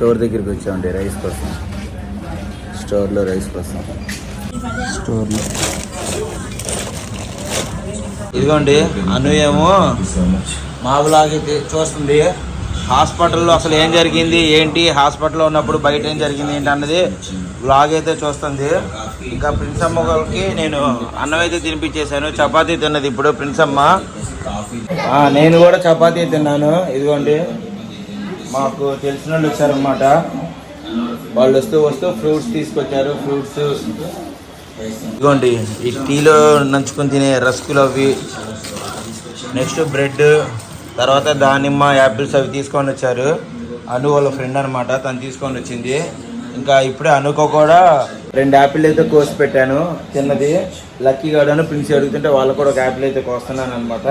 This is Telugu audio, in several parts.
స్టోర్ దగ్గరికి వచ్చామండి రైస్ కోసం. స్టోర్లో రైస్ కోసం. స్టోర్లో. ఇదిగోండి అను ఏమో మాబులాగి చూస్తుంది. హాస్పిటల్లో అసలు ఏం జరిగింది ఏంటి? హాస్పిటల్లో ఉన్నప్పుడు బయట ఏం జరిగింది ఏంటి అన్నది బ్లాగ్ అయితే చూస్తుంది. ఇంకా ప్రిన్స్ అమ్మకి నేను అన్నం అయితే తినిపించేశాను. చపాతీ తిన్నది ఇప్పుడు ప్రిన్స్ అమ్మ. ఆ, నేను కూడా చపాతీ తిన్నాను. ఇదిగోండి. మాకు తెలిసిన వాళ్ళు వచ్చారనమాట వాళ్ళు వస్తూ వస్తూ ఫ్రూట్స్ తీసుకొచ్చారు ఫ్రూట్స్. ఇదిగోండి ఈ టీలో నంచుకొని తినే రస్కులు అవి. నెక్స్ట్ బ్రెడ్ తర్వాత దానిమ్మ యాపిల్స్ అవి తీసుకొని వచ్చారు. అను వాళ్ళ ఫ్రెండ్ అనమాట తను తీసుకొని వచ్చింది. ఇంకా ఇప్పుడే అనుకో కూడా రెండు యాపిల్ అయితే కోసి పెట్టాను తిన్నది. లక్కీ గార్డెన్ ప్రిన్స్ అడుగుతుంటే వాళ్ళకు కూడా ఒక యాపిల్ అయితే కోస్తున్నాను అనమాట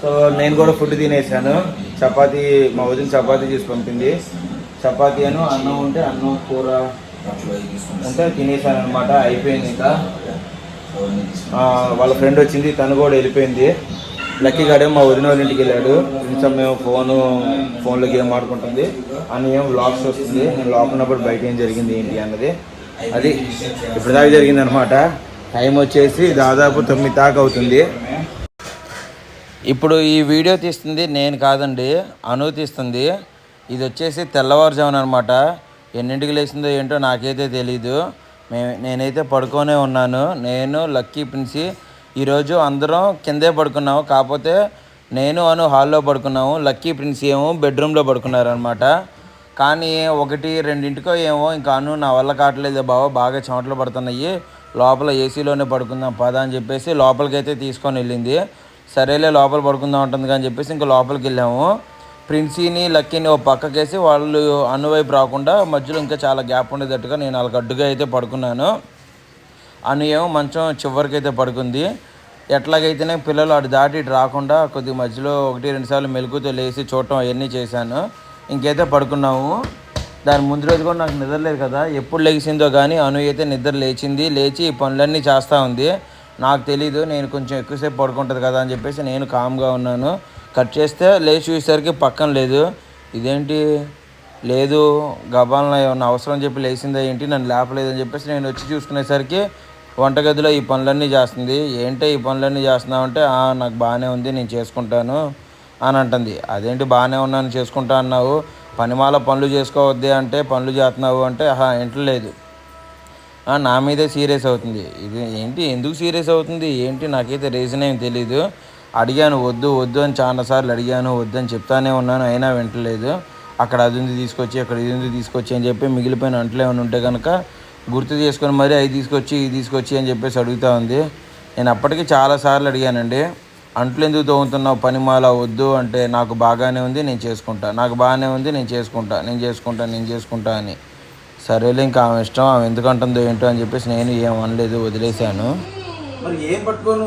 సో నేను కూడా ఫుడ్ తినేసాను. చపాతీ మా వదిన చపాతీ చేసి పంపింది. చపాతీ అను అన్నం ఉంటే అన్నం కూర ఉంటే తినేసాను అనమాట అయిపోయింది ఇంకా. వాళ్ళ ఫ్రెండ్ వచ్చింది తను కూడా వెళ్ళిపోయింది. లక్కీ గాడే మా వదిన వాళ్ళ ఇంటికి వెళ్ళాడు. కొంచెం మేము ఫోను ఫోన్లో గేమ్ ఆడుకుంటుంది. అని ఏం వ్లాగ్స్ వస్తుంది. నేను లోపల బయట ఏం జరిగింది ఏంటి అన్నది. అది ఇప్పుడు దాకా జరిగింది అనమాట టైం వచ్చేసి దాదాపు తొమ్మిది దాకా అవుతుంది. ఇప్పుడు ఈ వీడియో తీస్తుంది నేను కాదండి అను తీస్తుంది. ఇది వచ్చేసి తెల్లవారుజామున అనమాట ఎన్నింటికి లేచిందో ఏంటో నాకైతే తెలీదు. మే నేనైతే పడుకొనే ఉన్నాను. నేను లక్కీ ప్రిన్సి ఈరోజు అందరం కిందే పడుకున్నాము. కాకపోతే నేను అను హాల్లో పడుకున్నాము. లక్కీ ప్రిన్స్ ఏమో బెడ్రూమ్లో పడుకున్నారనమాట కానీ ఒకటి రెండింటికో ఏమో ఇంకా అను నా వల్ల కావట్లేదు బావ బాగా చెమటలు పడుతున్నాయి. లోపల ఏసీలోనే పడుకుందాం పదా అని చెప్పేసి లోపలికైతే తీసుకొని వెళ్ళింది. సరేలే లోపల పడుకుందాం ఉంటుంది అని చెప్పేసి ఇంకా లోపలికి వెళ్ళాము. ప్రిన్సీని లక్కీని ఓ పక్కకేసి వాళ్ళు అనువైపు రాకుండా మధ్యలో ఇంకా చాలా గ్యాప్ ఉండేటట్టుగా నేను వాళ్ళకి అడ్డుగా అయితే పడుకున్నాను. అను ఏమో మంచం చివరికైతే పడుకుంది. ఎట్లాగైతేనే పిల్లలు అటు దాటి ఇటు రాకుండా కొద్ది మధ్యలో ఒకటి రెండు సార్లు లేచి చూడటం అవన్నీ చేశాను. ఇంకైతే పడుకున్నాము. దాని ముందు రోజు కూడా నాకు నిద్ర లేదు కదా. ఎప్పుడు లేచిందో కానీ అను అయితే నిద్ర లేచింది. లేచి ఈ పనులన్నీ చేస్తూ ఉంది. నాకు తెలీదు నేను కొంచెం ఎక్కువసేపు పడుకుంటుంది కదా అని చెప్పేసి నేను కామ్గా ఉన్నాను. కట్ చేస్తే లేచి చూసేసరికి పక్కన లేదు. ఇదేంటి? లేదు గబాలను ఏమన్నా అవసరం చెప్పి లేచిందా ఏంటి? నన్ను అని చెప్పేసి నేను వచ్చి చూసుకునేసరికి వంటగదిలో ఈ పనులన్నీ చేస్తుంది. ఏంటో ఈ పనులన్నీ చేస్తున్నావంటే "ఆ, నాకు బాగానే ఉంది నేను చేసుకుంటాను అని అంటుంది. అదేంటి బాగానే ఉన్నాను చేసుకుంటా అన్నావు? పనిమాల పనులు చేసుకోవద్దే అంటే పనులు చేస్తున్నావు అంటే ఆహా ఇంట్లో లేదు. నా మీదే సీరియస్ అవుతుంది. ఇది ఏంటి? ఎందుకు సీరియస్ అవుతుంది? ఏంటి? నాకైతే రీజన్ ఏం తెలీదు. అడిగాను వద్దు వద్దు అని చాలాసార్లు అడిగాను వద్దు అని చెప్తానే ఉన్నాను అయినా వింటలేదు. అక్కడ అది ఉంది తీసుకొచ్చి అక్కడ ఇది ఉంది తీసుకొచ్చి అని చెప్పి మిగిలిపోయిన అంటలు ఏమైనా ఉంటే కనుక గుర్తు చేసుకొని మరీ అవి తీసుకొచ్చి ఇది తీసుకొచ్చి అని చెప్పేసి అడుగుతా ఉంది. నేను అప్పటికి చాలాసార్లు అడిగానండి అంట్లు ఎందుకు తోముతున్నావు? పనిమాల వద్దు అంటే నాకు బాగానే ఉంది నేను చేసుకుంటా. నాకు బాగానే ఉంది నేను చేసుకుంటా. నేను చేసుకుంటా నేను చేసుకుంటా అని. సరేలే ఇంకా ఆమె ఇష్టం ఆమె ఎందుకు అంటుందో ఏంటో అని చెప్పేసి నేను ఏం అనలేదు వదిలేశాను. మరి ఏం పట్టుకోను?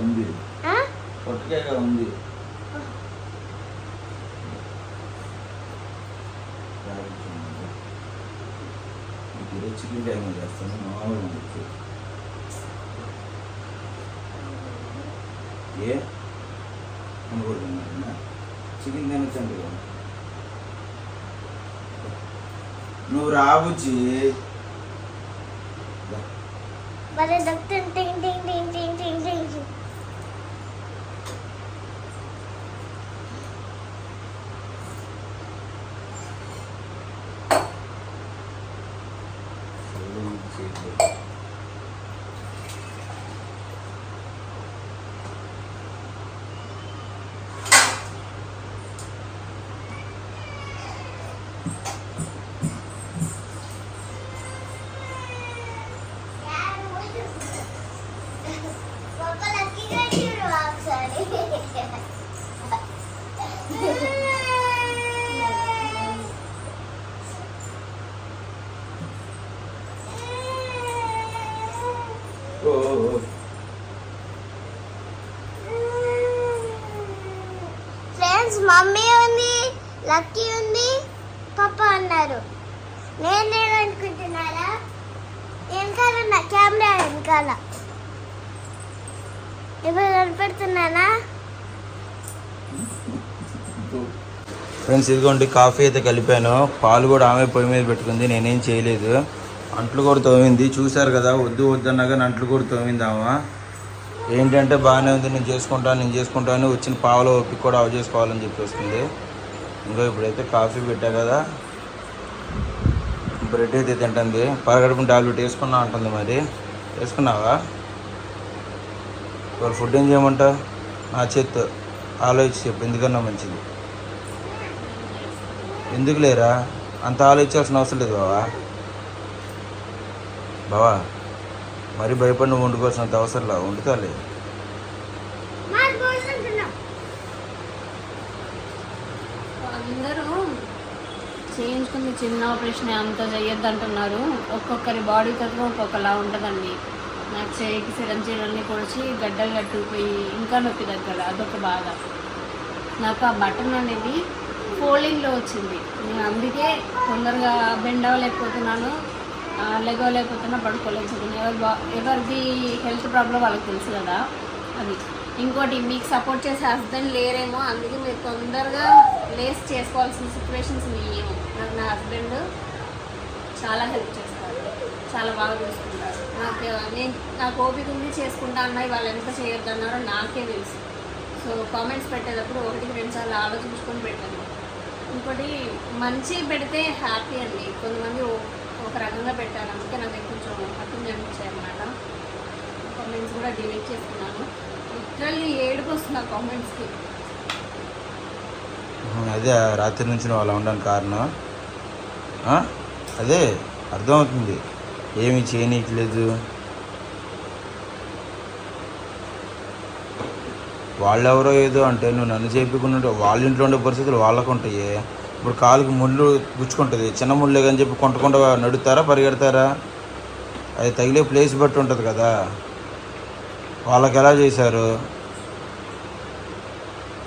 ఉంది. ఉంది. చికెన్ టైం చేస్తాను మామూలు. ఏ? అనుకుంటున్నాను చికెన్ తినొచ్చండి నువ్వు రాబుచ్చి డాక్టర్ టింగ్ టింగ్ టింగ్ టింగ్ టింగ్ టింగ్ పప్ప లక్కీగా చూడు ఒకసారి ఓ ఓ, ఓ. ఫ్రెండ్స్ మమ్మీ ఉంది లక్కీ ఉంది పప్ప అన్నారు నేను నేను అనుకుంటున్నారా వెనకాల. ఇప్పుడు కనిపెడుతున్నానా? ఫ్రెండ్స్ ఇదిగోండి కాఫీ అయితే కలిపాను. పాలు కూడా ఆమె పొయ్యి మీద పెట్టుకుంది నేనేం చేయలేదు. అంట్లు కూడా తోమింది. చూశారు కదా వద్దు వద్దన్నాగా అంట్లు కూడా తోమింది ఆమె. ఏంటంటే బాగానే ఉంది నేను చేసుకుంటాను నేను చేసుకుంటాను వచ్చిన పావులో ఓపిక కూడా అవి చేసుకోవాలని చెప్పేస్తుంది ఇంకా ఇప్పుడైతే కాఫీ పెట్టా కదా. బ్రెడ్ అయితే తింటుంది. పరగడుపున టాబ్లెట్ వేసుకున్నా అంటుంది మరి. వేసుకున్నావా? ఇవాళ ఫుడ్ ఏం చేయమంటావు నా చేత్తో ఆలోచించి చెప్పు ఎందుకన్నా మంచిది? ఎందుకు లేరా? అంత ఆలోచించాల్సిన అవసరం లేదు బావా. బావా మరి భయపడి నువ్వు వండుకోవాల్సినంత అవసరం లేదు వండుతాలే. మా పోసుకుంటున్నాం అందరూ చేయించుకుంది చిన్న ఆపరేషన్ అంత చేయొద్దు అంటున్నారు ఒక్కొక్కరి బాడీ తత్వం ఒక్కొక్కలా ఉంటుందండి. నాకు చేయికి సిరంజీలన్నీ పొడిచి గడ్డలు కట్టుకుపోయి ఇంకా నొప్పి దగ్గర అదొక బాధ. నాకు ఆ బటన్ అనేది ఫోల్డింగ్లో వచ్చింది. నేను అందుకే తొందరగా బెండ్ అవ్వలేకపోతున్నాను లేకపోతున్నా లెగవలేకపోతున్నా పడుకోలేకపోతున్నా. ఎవరి బా ఎవరిది హెల్త్ ప్రాబ్లం వాళ్ళకి తెలుసు కదా అది. ఇంకోటి మీకు సపోర్ట్ చేసే హస్బెండ్ లేరేమో అందుకే మీరు తొందరగా ఫేస్ చేసుకోవాల్సిన సిచ్యువేషన్స్ లేవు నాకు నా హస్బెండ్ చాలా హెల్ప్ చేస్తారు. చాలా బాగా చూసుకుంటారు. నాకు నేను నాకు ఓపిక ఉంది చేసుకుంటా అన్నది వాళ్ళు ఎంత చేయొద్దు అన్నారో నాకే తెలుసు. సో కామెంట్స్ పెట్టేటప్పుడు ఒకటికి రెండు సార్లు ఆలోచించుకొని పెట్టాను ఇంకోటి మంచి పెడితే హ్యాపీ అండి. కొంతమంది ఒక రకంగా పెట్టారు. అందుకే నాకు కొంచెం హక్కుని అనిపించాయి అనమాట కామెంట్స్ కూడా డిలీట్ చేసుకున్నాను. లిటరల్లీ ఏడుపు వస్తుంది ఆ కామెంట్స్కి అదే రాత్రి నుంచి నువ్వు అలా ఉండడానికి కారణం. అదే అర్థమవుతుంది. ఏమీ చేయనీయట్లేదు. వాళ్ళెవరో ఏదో అంటే నువ్వు నన్ను చేపించుకున్నట్టు వాళ్ళ ఇంట్లో ఉండే పరిస్థితులు వాళ్ళకు ఉంటాయి ఇప్పుడు కాలుకి ముళ్ళు గుచ్చుకుంటుంది. చిన్న ముళ్ళే కానీ చెప్పి కొంటకుండా నడుతారా పరిగెడతారా? అది తగిలే ప్లేస్ బట్టి ఉంటుంది కదా. వాళ్ళకి ఎలా చేశారు?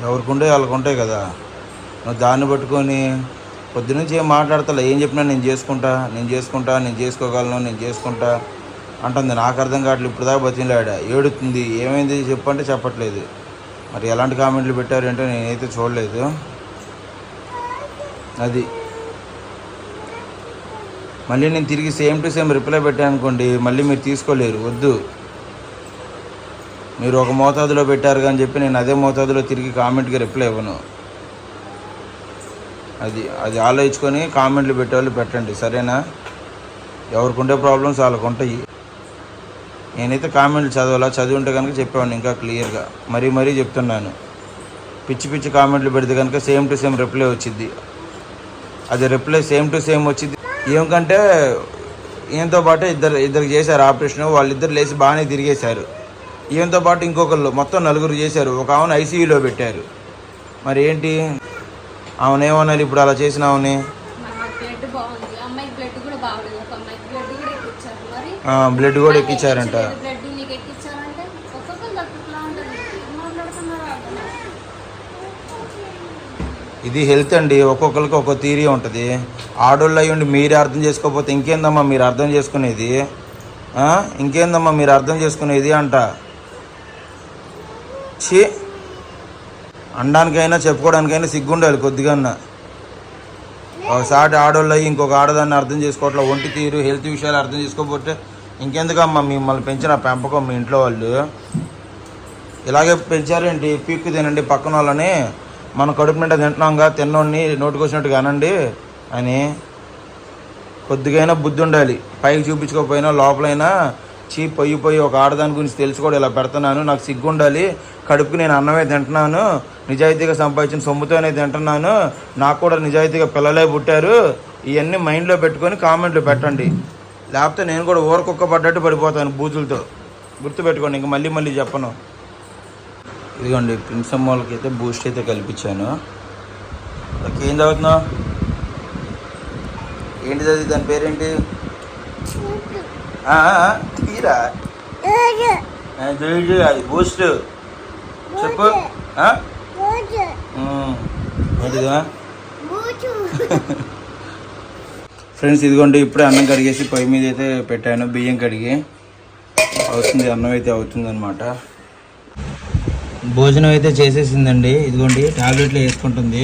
ఎవరికి ఉండే వాళ్ళకు ఉంటాయి కదా. నువ్వు దాన్ని పట్టుకొని పొద్దునుంచి ఏం మాట్లాడతా ఏం చెప్పినా నేను చేసుకుంటా నేను చేసుకుంటా నేను చేసుకోగలను నేను చేసుకుంటా అంటుంది. నాకు అర్థం కావట్లేదు ఇప్పుడు దాకా బతిలాడా ఏడుతుంది ఏమైంది చెప్పంటే చెప్పట్లేదు. మరి ఎలాంటి కామెంట్లు పెట్టారంటే నేనైతే చూడలేదు. అది. మళ్ళీ నేను తిరిగి సేమ్ టు సేమ్ రిప్లై పెట్టాను అనుకోండి మళ్ళీ మీరు తీసుకోలేరు వద్దు. మీరు ఒక మోతాదులో పెట్టారు కానీ చెప్పి నేను అదే మోతాదులో తిరిగి కామెంట్కి రిప్లై ఇవ్వను. అది అది ఆలోచించుకొని కామెంట్లు పెట్టేవాళ్ళు పెట్టండి సరేనా? ఎవరికి ఉండే ప్రాబ్లమ్స్ వాళ్ళకు ఉంటాయి నేనైతే కామెంట్లు చదవాలా? చదివి ఉంటే కనుక చెప్పేవాడిని ఇంకా క్లియర్గా. మరీ మరీ చెప్తున్నాను. పిచ్చి పిచ్చి కామెంట్లు పెడితే కనుక సేమ్ టు సేమ్ రిప్లై వచ్చింది అది రిప్లై సేమ్ టు సేమ్ వచ్చింది ఏమికంటే ఈయనతో పాటు ఇద్దరు ఇద్దరికి చేశారు ఆపరేషన్. వాళ్ళిద్దరు లేచి బాగానే తిరిగేశారు. ఈయనతో పాటు ఇంకొకళ్ళు మొత్తం నలుగురు చేశారు. ఒక ఆమెను ఐసీయూలో పెట్టారు. మరి ఏంటి ఆమెనేమన్నారు ఇప్పుడు అలా చేసిన ఆమెని మన బ్లడ్ కూడా ఎక్కించారంట. ఇది హెల్త్ అండి. ఒక్కొక్కరికి ఒక్కొక్క థీరీ ఉంటుంది. ఆడోళ్ళు అయ్యి ఉండి మీరే అర్థం చేసుకోకపోతే ఇంకేందమ్మా మీరు అర్థం చేసుకునేది? ఇంకేందమ్మా మీరు అర్థం చేసుకునేది అంట. ఛీ! అనడానికైనా చెప్పుకోవడానికైనా సిగ్గుండాలి కొద్దిగా ఒకసారి ఆడోళ్ళు అయ్యి ఇంకొక ఆడదాన్ని అర్థం చేసుకోవట్లే ఒంటి తీరు హెల్త్ విషయాలు అర్థం చేసుకోకపోతే ఇంకెందుకమ్మా మిమ్మల్ని పెంచిన పెంపకం మీ ఇంట్లో వాళ్ళు? ఇలాగే పెంచారేంటి? పీక్కు తినండి పక్కన వాళ్ళని. మన కడుపు నిండా తింటున్నాంగా తిన్నోడిని నోటుకొచ్చినట్టుగా అనండి. అని కొద్దిగైనా బుద్ధి ఉండాలి. పైకి చూపించుకోకపోయినా లోపలైనా చీ పొయ్యి పొయ్యి ఒక ఆడదాని గురించి తెలుసుకోవడం ఇలా పెడుతున్నాను. నాకు సిగ్గు ఉండాలి కడుపుకి నేను అన్నమే తింటున్నాను. నిజాయితీగా సంపాదించిన సొమ్ముతోనే తింటున్నాను. నాకు కూడా నిజాయితీగా పిల్లలే పుట్టారు. ఇవన్నీ మైండ్లో పెట్టుకొని కామెంట్లు పెట్టండి. లేకపోతే నేను కూడా ఊరకొక్క పడ్డట్టు పడిపోతాను బూతులతో. గుర్తుపెట్టుకోండి ఇంక మళ్ళీ మళ్ళీ చెప్పను. ఇదిగోండి ప్రిన్స్ అమ్మోళ్ళకి అయితే బూస్ట్ అయితే కల్పించాను. ఏం చదువుతున్నావు? ఏంటి అది దాని పేరేంటి? తీరా? అది బూస్ట్ చెప్పు. ఏంటిదా ఫ్రెండ్స్ ఇదిగోండి ఇప్పుడే అన్నం కడిగేసి పొయ్యి మీద అయితే పెట్టాను బియ్యం కడిగి. అవుతుంది అన్నం అయితే అవుతుంది అనమాట భోజనం అయితే చేసేసిందండి. ఇదిగోండి టాబ్లెట్లు వేసుకుంటుంది.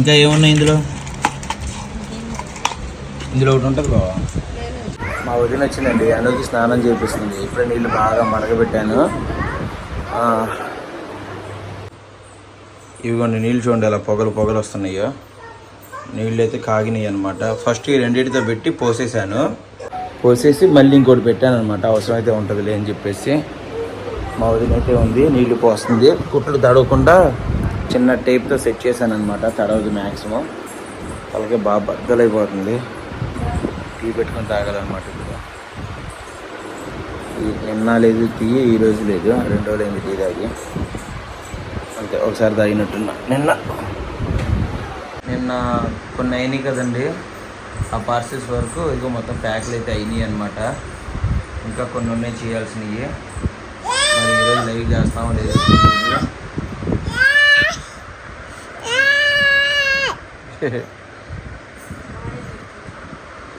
ఇంకా ఏమున్నాయి ఇందులో? ఇందులో ఒకటి ఉంటుంది బాబా మా వదిన వచ్చిందండి అనుకి స్నానం చేపిస్తుంది. ఇప్పుడే నీళ్ళు బాగా మరగబెట్టాను. ఆ, ఇవిగోండి నీళ్ళు చూడండి అలా పొగలు పొగలు వస్తున్నాయో. నీళ్ళు అయితే కాగినాయి అనమాట ఫస్ట్ ఈ రెండింటితో పెట్టి పోసేసాను. పోసేసి మళ్ళీ ఇంకోటి పెట్టాను అనమాట అయితే ఉంటుందిలే అని చెప్పేసి. మా వదిన అయితే ఉంది నీళ్ళు పోస్తుంది. కుట్లు తడవకుండా చిన్న టేప్తో సెట్ చేశాను అనమాట తడవదు మ్యాక్సిమం అలాగే బాగా బద్దలైపోతుంది. టీ పెట్టుకొని తాగాలన్నమాట ఇప్పుడు. నిన్న లేదు టీ ఈరోజు లేదు. రెండు రోజులు అయింది టీ తాగి. అంతే ఒకసారి తాగినట్టున్నా. నిన్న. నిన్న కొన్ని అయినాయి కదండి. ఆ పార్సెల్స్ వరకు ఇదిగో మొత్తం ప్యాక్లు అయితే అయినాయి అనమాట ఇంకా కొన్ని ఉన్నాయి చేయాల్సినవి. మరి ఈరోజు లైవ్ చేస్తామో లేదో 嘿 嘿